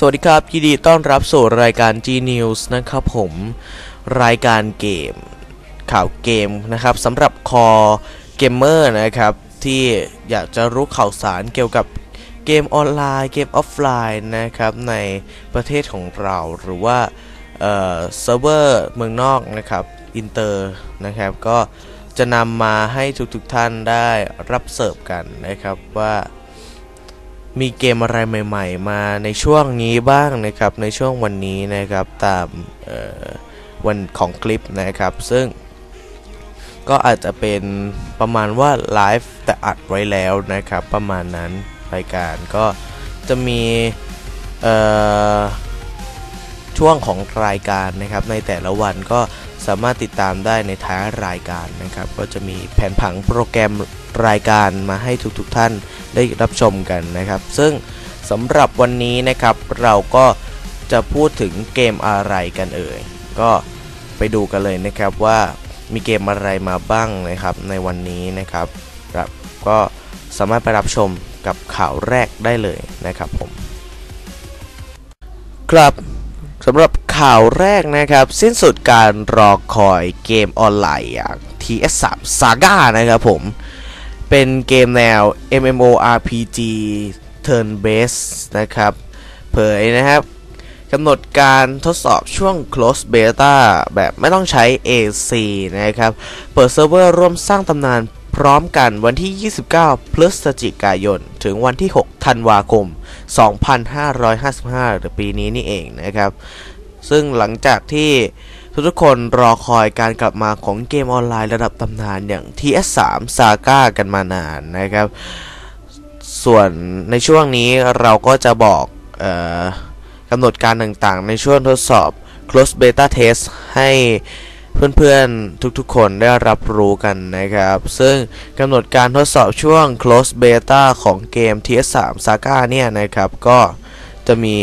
สวัสดีครับยินดีต้อนรับสู่รายการ G News นะครับผมรายการเกม ข่าวเกมนะครับสำหรับคอเกมเมอร์นะครับ ที่อยากจะรู้ข่าวสารเกี่ยวกับเกมออนไลน์ เกมออฟไลน์นะครับ ในประเทศของเราหรือว่าเซิร์ฟเวอร์เมืองนอกนะครับอินเตอร์นะครับ ก็จะนำมาให้ทุกๆท่านได้รับเสิร์ฟกันนะครับว่า มีเกมอะไรใหม่ ๆ มาในช่วงนี้บ้างนะครับ ในช่วงวันนี้นะครับตามวันของคลิปนะครับ ซึ่งก็อาจจะเป็นประมาณว่าไลฟ์แต่อัดไว้แล้วนะครับ ประมาณนั้นรายการก็จะมีช่วงของรายการนะครับ ในแต่ละวันก็สามารถติดตามได้ในท้ายรายการนะครับ ก็จะมีแผนผังโปรแกรมรายการมาให้ทุกๆทท่าน ได้รับชมกันนะครับ ซึ่งสำหรับวันนี้นะครับเราก็จะพูดถึงเกมอะไรกันเอ่ย ก็ไปดูกันเลยนะครับว่ามีเกมอะไรมาบ้างนะครับในวันนี้นะครับครับก็สามารถไปรับชมกับข่าวแรกได้เลยนะครับผม ครับสำหรับข่าวแรกนะครับ สิ้นสุดการรอคอยเกมออนไลน์อย่าง TS3 Saga นะครับผม เป็นเกมแนว MMORPG Turn Based นะครับ เผยนะครับกำหนดการทดสอบช่วง Close Beta แบบไม่ต้องใช้ AC นะครับ เปิดเซิร์ฟเวอร์ร่วมสร้างตำนานพร้อมกันวันที่ 29 พฤศจิกายน ถึงวันที่ 6 ธันวาคม 2555 หรือปีนี้นี่เองนะครับ ซึ่งหลังจากที่ ทุกๆคนรอคอยการกลับมาของเกมออนไลน์ระดับตำนานอย่าง TS3 Saga กันมานานนะครับ ส่วนในช่วงนี้เราก็จะบอกกำหนดการต่างๆ ในช่วงทดสอบ close beta test ให้เพื่อนๆ ทุกๆ คนได้รับรู้กันนะครับ ซึ่งกำหนดการทดสอบช่วง close beta ของเกม TS3 Saga เนี่ยนะครับ ก็จะมี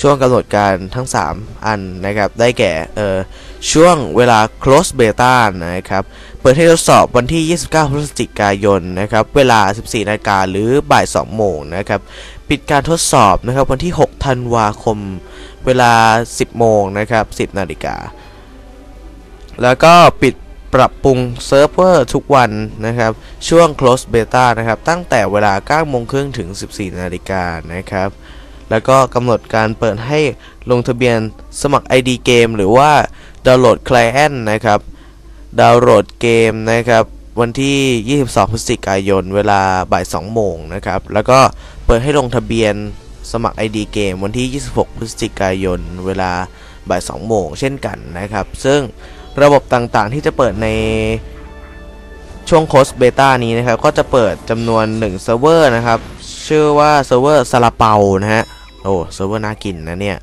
ช่วงกำหนดการทั้ง 3 อันนะครับ ได้แก่เออช่วงเวลา close beta นะครับ เปิดให้ทดสอบวันที่ 29 พฤศจิกายนนะครับ เวลา 14นาฬิกาหรือบ่าย 2 โมงนะครับ ปิดการทดสอบนะครับวันที่ 6 ธันวาคม เวลา 10 โมงนะครับ 10 นาฬิกา แล้วก็ปิดปรับปรุงเซิร์ฟเวอร์ทุกวันนะครับ ช่วง close beta นะครับ ตั้งแต่เวลา9โมงครึ่งถึง 14 นาฬิกานะครับ แล้วก็กำหนดการเปิดให้ลงทะเบียนสมัคร ID เกมหรือว่าดาวน์โหลด Client นะครับ ดาวน์โหลดเกมนะครับ วันที่ 22 พฤศจิกายน เวลาบ่าย 2 โมงนะครับ แล้วก็เปิดให้ลงทะเบียนสมัคร ID เกมวันที่ 26 พฤศจิกายน เวลาบ่าย 2 โมงเช่นกันนะครับ ซึ่งระบบต่างๆที่จะเปิดในช่วงโค้ดเบต้านี้นะครับ ก็จะเปิดจำนวน1เซิร์ฟเวอร์นะครับ ชื่อว่าเซิร์ฟเวอร์ซาลาเปานะฮะ โอ้เซิร์ฟเวอร์น่ากินนะเนี่ย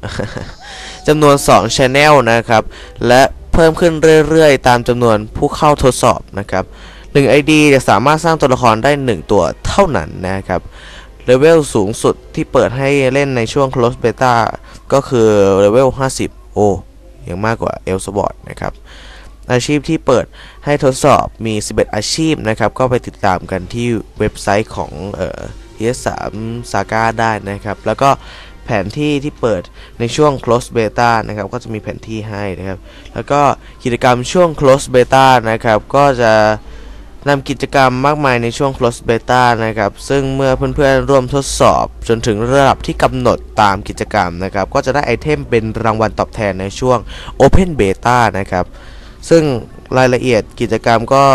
จำนวน 2 Channel นะครับ และเพิ่มขึ้นเรื่อยๆ ตามจำนวนผู้เข้าทดสอบนะครับ1 ID จะสามารถสร้างตัวละครได้ 1 ตัวเท่านั้นนะครับเลเวลสูงสุดที่เปิดให้เล่นในช่วง Close Beta ก็คือเลเวล50 โอ้ยังมากกว่าเอลสบอร์ดนะครับ อาชีพที่เปิดให้ทดสอบมี 11 อาชีพนะครับ ก็ไปติดตามกันที่เว็บไซต์ของเอ่อ PS3 Saga ได้นะครับ แล้วก็ แผนที่ที่เปิดในช่วง close beta นะครับ ก็จะมีแผนที่ให้นะครับ แล้วก็กิจกรรมช่วง close beta นะครับ ก็จะนำกิจกรรมมากมายในช่วง close beta นะครับ ซึ่งเมื่อเพื่อนๆร่วมทดสอบ จนถึงระดับที่กำหนดตามกิจกรรมนะครับ ก็จะได้ไอเทมเป็นรางวัลตอบแทนในช่วง open beta นะครับ ซึ่งรายละเอียดกิจกรรมก็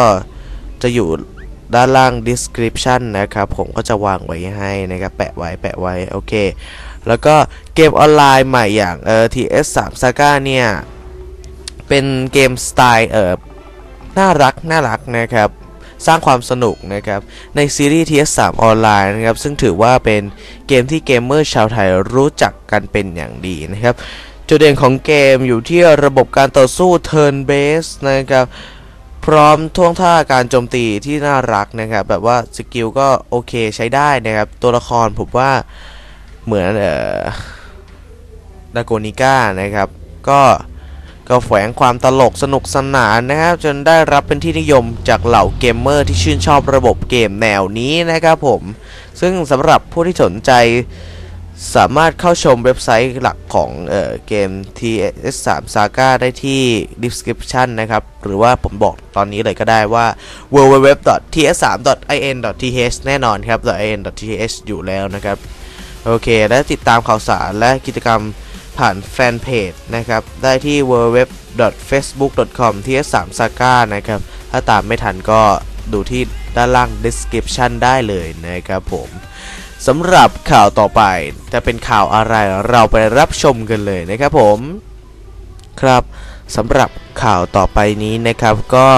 จะอยู่ด้านล่าง description นะครับ ผมก็จะวางไว้ให้นะครับ แปะไว้ แปะไว้ โอเค แล้วก็เกมออนไลน์ใหม่อย่างเอ่อ TS3 Saga เนี่ย เป็นเกมสไตล์เอ่อน่ารักน่ารักนะครับ สร้างความสนุกนะครับ ในซีรีส์ TS3 ออนไลน์นะครับ ซึ่งถือว่าเป็นเกมที่เกมเมอร์ชาวไทยรู้จักกันเป็นอย่างดีนะครับ จุดเด่นของเกมอยู่ที่ระบบการต่อสู้ turn based นะครับพร้อมท่วงท่าการโจมตีที่น่ารักนะครับ แบบว่าสกิลก็โอเคใช้ได้นะครับ ตัวละครผมว่า เหมือนเอ่อดาโกนิก้านะครับ ก็ก็แฝงความตลกสนุกสนานนะครับ จนได้รับเป็นที่นิยมจากเหล่าเกมเมอร์ที่ชื่นชอบระบบเกมแนวนี้นะครับผม ซึ่งสำหรับผู้ที่สนใจสามารถเข้าชมเว็บไซต์หลักของเออเกม TS3 Saga ได้ที่ description นะครับ หรือว่าผมบอกตอนนี้เลยก็ได้ว่า www.ts3.in.th แน่นอนครับ .in.th อยู่แล้วนะครับ โอเค และติดตามข่าวสารและกิจกรรมผ่านแฟนเพจนะครับ ได้ที่ www.facebook.com ts3saga นะครับ ถ้าตามไม่ทันก็ดูที่ด้านล่าง description ได้เลยนะครับผมสำหรับข่าวต่อไปจะเป็นข่าวอะไรเราไปรับชมกันเลยนะครับผม ครับสำหรับข่าวต่อไปนี้นะครับก็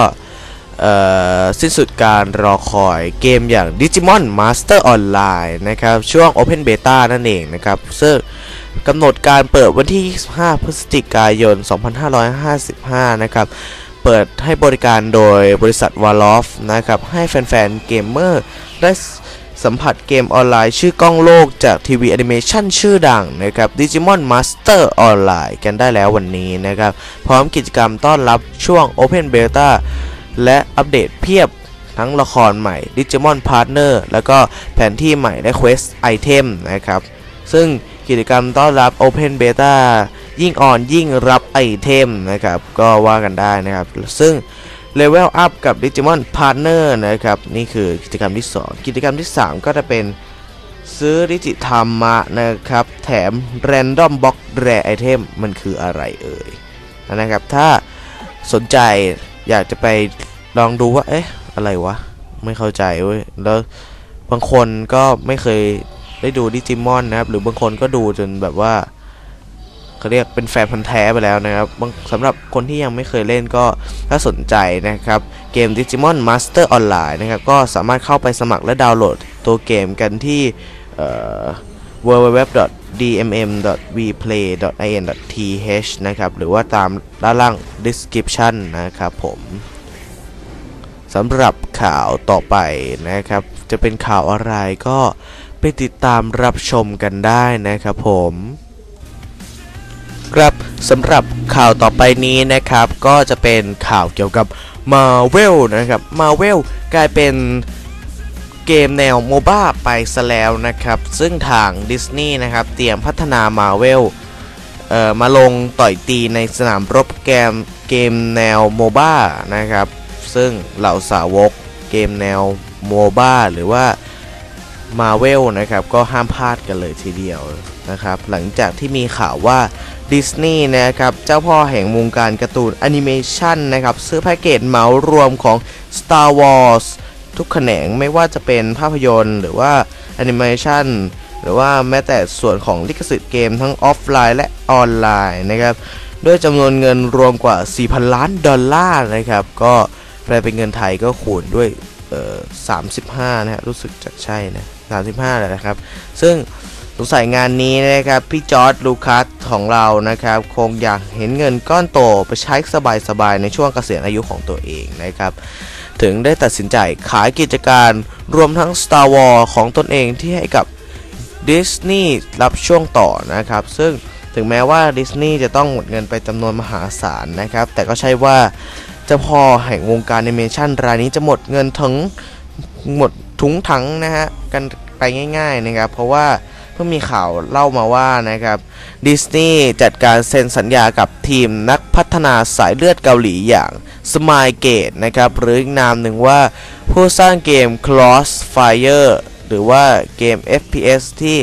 สิ้นสุดการรอคอยเกมอย่าง Digimon Master Online นะครับ ช่วง Open Beta นั่นเองนะครับ ซึ่งกำหนดการเปิดวันที่ 25 พฤศจิกายน 2555 นะครับ เปิดให้บริการโดยบริษัท w a l o f นะครับ ให้แฟนๆ เกมเมอร์ได้สัมผัสเกมออนไลน์ชื่อกล้องโลกจากทีวีแอนิเมชันชื่อดังนะครับ Digimon Master Online กันได้แล้ววันนี้นะครับ พร้อมกิจกรรมต้อนรับช่วง Open Beta และอัปเดตเพียบทั้งละครใหม่ Digimon Partner แล้วก็แผนที่ใหม่และ Quest Item นะครับ ซึ่งกิจกรรมต้อนรับ Open Beta ยิ่งอ่อนยิ่งรับไอเทมนะครับ ก็ว่ากันได้นะครับ ซึ่ง Level Up กับ Digimon Partner นะครับ นี่คือกิจกรรมที่ 2 กิจกรรมที่ 3 ก็จะเป็นซื้อดิจิธรรมะนะครับ แถม Random Box Rare Item มันคืออะไรเอ่ยนะครับ ถ้าสนใจอยากจะไป ลองดูว่าเอ๊ะอะไรวะ ไม่เข้าใจเว้ยแล้วบางคนก็ไม่เคยได้ดูดิจิมอนนะครับ หรือบางคนก็ดูจนแบบว่าเขาเรียกเป็นแฟนพันธ์แท้ไปแล้วนะครับสำหรับคนที่ยังไม่เคยเล่นก็ถ้าสนใจนะครับ เกม Digimon Master Online นะครับ ก็สามารถเข้าไปสมัครและดาวน์โหลดตัวเกมกันที่ www.dmm.vplay.in.th นะครับ หรือว่าตามด้านล่าง description นะครับผม สำหรับข่าวต่อไปนะครับ จะเป็นข่าวอะไรก็ไปติดตามรับชมกันได้นะครับผมครับสำหรับข่าวต่อไปนี้นะครับ ก็จะเป็นข่าวเกี่ยวกับ Marvel นะครับ Marvel กลายเป็นเกมแนวโมบ้าไปซะแล้วนะครับ ซึ่งทางดิสนีย์นะครับเตรียมพัฒนา Marvel เอ่อมาลงต่อยตีในสนามรบเกมเกมแนวโมบ้านะครับ ซึ่งเหล่าสาวกเกมแนวโมบ้าหรือว่า Marvel นะครับ ก็ห้ามพลาดกันเลยทีเดียวนะครับ หลังจากที่มีข่าวว่าดิสนีย์นะครับ เจ้าพ่อแห่งวงการการ์ตูนแอนิเมชันนะครับ ซื้อแพ็กเกจเหมารวมของ Star Wars ทุกแขนงไม่ว่าจะเป็นภาพยนตร์ หรือว่าแอนิเมชันหรือว่าแม้แต่ส่วนของลิขสิทธิ์เกมทั้งออฟไลน์และออนไลน์นะครับ ด้วยจำนวนเงินรวมกว่า 4,000 ล้านดอลลาร์นะครับ ก็ แปลเป็นเงินไทยก็คูณด้วยเอ่อ35 นะฮะรู้สึกจะใช่นะ35เลยนะครับ ซึ่งสงสัยงานนี้นะครับ พี่จอร์ดลูคัสของเรานะครับ คงอยากเห็นเงินก้อนโตไปใช้สบายๆ ในช่วงเกษียณอายุของตัวเองนะครับ ถึงได้ตัดสินใจขายกิจการรวมทั้ง Star Wars ของตนเองที่ให้กับดิสนีย์รับช่วงต่อนะครับ ซึ่งถึงแม้ว่าดิสนีย์จะต้องหมดเงินไปจำนวนมหาศาลนะครับ แต่ก็ใช่ว่า เจ้าพ่อแห่งวงการแอนิเมชันรายนี้จะหมดเงินถึงหมดถุงถังนะฮะกันไปง่ายๆนะครับ เพราะว่าเพิ่งมีข่าวเล่ามาว่านะครับดิสนีย์จัดการเซ็นสัญญากับทีมนักพัฒนาสายเลือดเกาหลีอย่าง Smilegate นะครับ หรืออีกนามหนึ่งว่าผู้สร้างเกม Crossfire หรือว่าเกม FPS ที่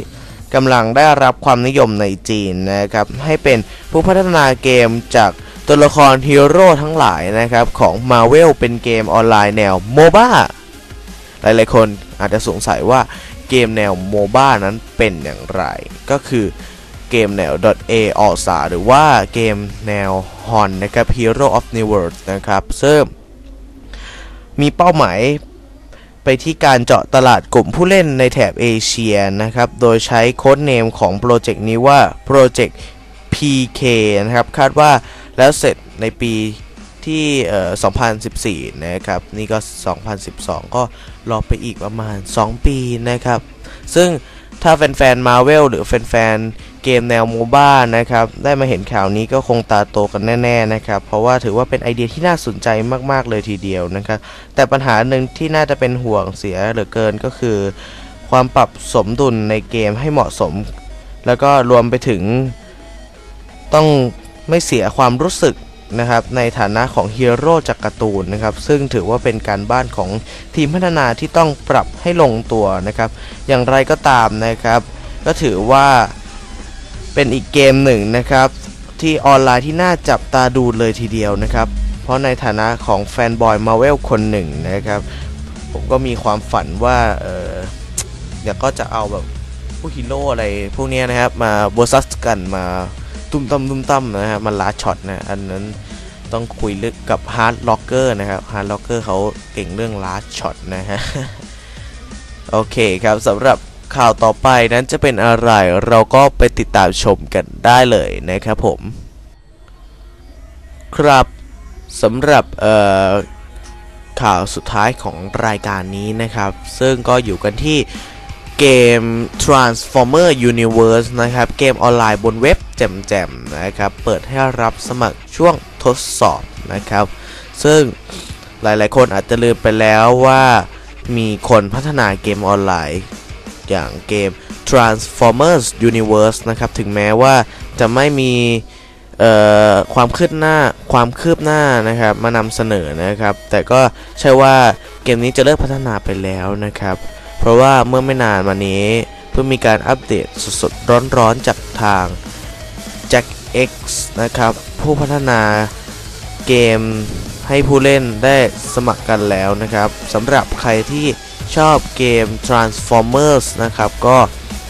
กำลังได้รับความนิยมในจีนนะครับ ให้เป็นผู้พัฒนาเกมจาก ตัวละครฮีโร่ทั้งหลายนะครับของ Marvel เป็นเกมออนไลน์แนว MOBA หลายๆคนอาจจะสงสัยว่าเกมแนว MOBA นั้นเป็นอย่างไร ก็คือเกมแนว .a a l s a หรือว่าเกมแนว HON นะครับ Hero of New World นะครับซึ่งมีเป้าหมายไปที่การเจาะตลาดกลุ่มผู้เล่นในแถบเอเชียนะครับ โดยใช้โค้ดเนมของโปรเจกต์นี้ว่า Project PK นะครับ คาดว่า แล้วเสร็จในปีที่ 2014 นะครับ นี่ก็ 2012 ก็รอไปอีกประมาณ 2 ปีนะครับ ซึ่งถ้าแฟนๆ Marvel หรือแฟนๆเกมแนวโมบ้านะครับ ได้มาเห็นข่าวนี้ก็คงตาโตกันแน่ ๆ นะครับ เพราะว่าถือว่าเป็นไอเดียที่น่าสนใจมากๆเลยทีเดียวนะครับ แต่ปัญหาหนึ่งที่น่าจะเป็นห่วงเสียเหลือเกินก็คือ ความปรับสมดุลในเกมให้เหมาะสม แล้วก็รวมไปถึงต้อง ไม่เสียความรู้สึกนะครับในฐานะของฮีโร่จากการ์ตูนนะครับซึ่งถือว่าเป็นการบ้านของทีมพัฒนาที่ต้องปรับให้ลงตัวนะครับ อย่างไรก็ตามนะครับ ก็ถือว่าเป็นอีกเกมหนึ่งนะครับ ที่ออนไลน์ที่น่าจับตาดูเลยทีเดียวนะครับ เพราะในฐานะของแฟนบอยมาเวลคนหนึ่งนะครับ ผมก็มีความฝันว่าเออเดี๋ยวก็จะเอาแบบพวกฮีโร่อะไรพวกนี้นะครับมาเวอร์ซัสกันมา ตุ้มตั้มตุ้มตั้มนะฮะมันลาช็อตนะอันนั้นต้องคุยเรื่องกับฮาร์ดล็อกเกอร์นะครับฮาร์ดล็อกเกอร์เขาเก่งเรื่องลาช็อตนะฮะโอเคครับสำหรับข่าวต่อไปนั้นจะเป็นอะไรเราก็ไปติดตามชมกันได้เลยนะครับผม ครับสำหรับข่าวสุดท้ายของรายการนี้นะครับ ซึ่งก็อยู่กันที่ เกม Transformer Universe นะครับ เกมออนไลน์บนเว็บแจ่มๆนะครับ เปิดให้รับสมัครช่วงทดสอบนะครับ ซึ่งหลายๆ คนอาจจะลืมไปแล้วว่ามีคนพัฒนาเกมออนไลน์ อย่างเกม Transformers Universe นะครับ ถึงแม้ว่าจะไม่มีความคืบหน้าความคืบหน้านะครับมานำเสนอนะครับ แต่ก็ใช่ว่าเกมนี้จะเลิกพัฒนาไปแล้วนะครับ เพราะว่าเมื่อไม่นานมานี้ เพิ่งมีการอัปเดตสดๆ ร้อนๆ จากทาง Jack X นะครับ ผู้พัฒนาเกมให้ผู้เล่นได้สมัครกันแล้วนะครับสำหรับใครที่ชอบเกม Transformers นะครับ ก็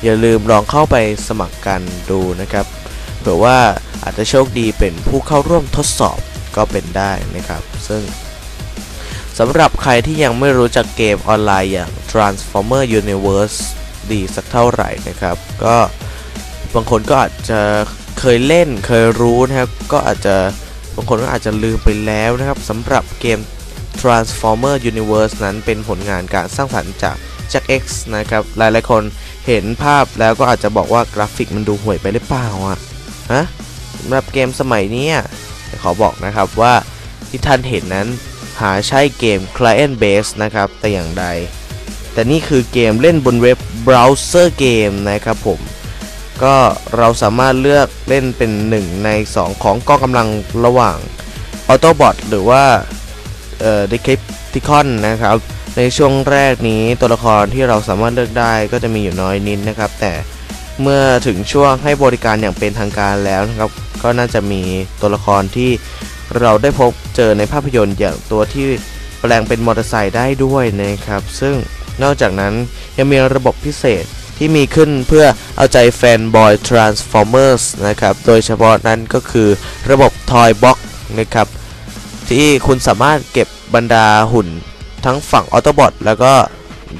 อย่าลืมลองเข้าไปสมัครกันดูนะครับเผื่อว่าอาจจะโชคดีเป็นผู้เข้าร่วมทดสอบก็เป็นได้นะครับ ซึ่ง สำหรับใครที่ยังไม่รู้จักเกมออนไลน์อย่าง Transformer Universe ดีสักเท่าไหร่นะครับ ก็บางคนก็อาจจะเคยเล่นเคยรู้นะครับ ก็อาจจะบางคนก็อาจจะลืมไปแล้วนะครับสำหรับเกม Transformer Universe นั้นเป็นผลงานการสร้างสรรค์จาก Jack X นะครับ หลายๆคนเห็นภาพแล้วก็อาจจะบอกว่ากราฟิกมันดูห่วยไปหรือเปล่าอะฮะสำหรับเกมสมัยนี้ขอบอกนะครับว่าที่ท่านเห็นนั้น หาใช่เกม Client Base นะครับ แต่อย่างใด แต่นี่คือเกมเล่นบนเว็บ Browser Game นะครับผม ก็เราสามารถเลือกเล่นเป็นหนึ่งใน 2 ของกองกำลังระหว่าง Autobot หรือว่าเอ่อ Decepticon นะครับ ในช่วงแรกนี้ตัวละครที่เราสามารถเลือกได้ก็จะมีอยู่น้อยนิดนนะครับ แต่เมื่อถึงช่วงให้บริการอย่างเป็นทางการแล้วนะครับ ก็น่าจะมีตัวละครที่เราได้พบ เจอในภาพยนตร์อย่างตัวที่แปลงเป็นมอเตอร์ไซค์ได้ด้วยนะครับ ซึ่งนอกจากนั้นยังมีระบบพิเศษที่มีขึ้นเพื่อเอาใจแฟนบอย Transformers นะครับ โดยเฉพาะนั้นก็คือระบบ Toy Box นะครับ ที่คุณสามารถเก็บบรรดาหุ่นทั้งฝั่ง Autobot แล้วก็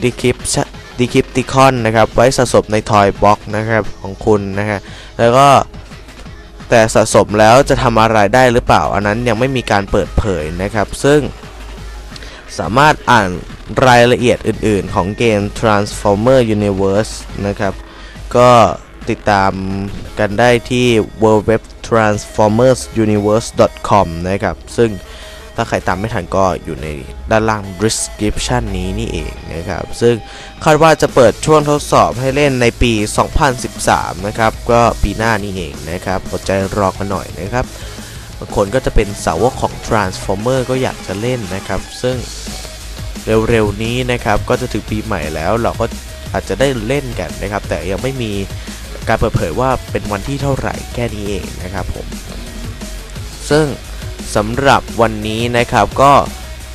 d e c r y p t ดีคริปติคอนนะครับ ไว้สะสมในทอยบ็อกนะครับ ของคุณนะฮะแล้วก็ แต่สะสมแล้วจะทำอะไรได้หรือเปล่า อันนั้นยังไม่มีการเปิดเผยนะครับ ซึ่งสามารถอ่านรายละเอียดอื่นๆ ของเกม Transformer Universe นะครับ ก็ติดตามกันได้ที่ w w w transformersuniverse.com นะครับ ซึ่ง ถ้าใครตามไม่ทันก็อยู่ในด้านล่าง description นี้นี่เองนะครับ ซึ่งคาดว่าจะเปิดช่วงทดสอบให้เล่นในปี 2013 นะครับ ก็ปีหน้านี่เองนะครับอดใจรอกันหน่อยนะครับบางคนก็จะเป็นสาวกของ Transformer ก็อยากจะเล่นนะครับ ซึ่งเร็วๆนี้นะครับ ก็จะถึงปีใหม่แล้วเราก็อาจจะได้เล่นกันนะครับ แต่ยังไม่มีการเปิดเผยว่าเป็นวันที่เท่าไหร่แค่นี้เองนะครับผม ซึ่ง สำหรับวันนี้นะครับก็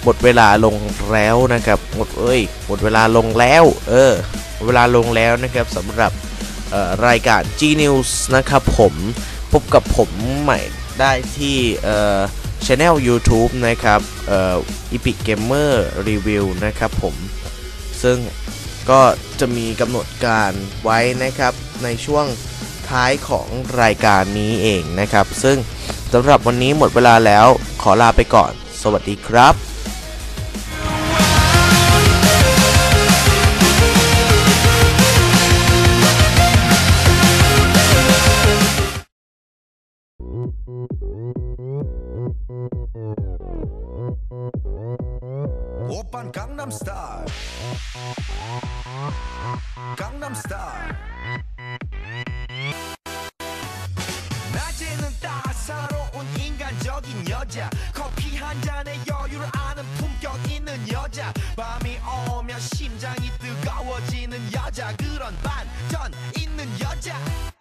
หมดเวลาลงแล้วนะครับหมดเอ้ยหมดเวลาลงแล้ว เออเวลาลงแล้วนะครับสำหรับรายการ G News นะครับผมพบกับผมใหม่ได้ที่ช anel YouTube นะครับเอ่อ Epic Gamer Review นะครับผม ซึ่งก็จะมีกำหนดการไว้นะครับในช่วงท้ายของรายการนี้เองนะครับ ซึ่ง สำหรับวันนี้หมดเวลาแล้ว ขอลาไปก่อน สวัสดีครับ Gangnam Style Gangnam Style 여자 그런 반전 있는 여자.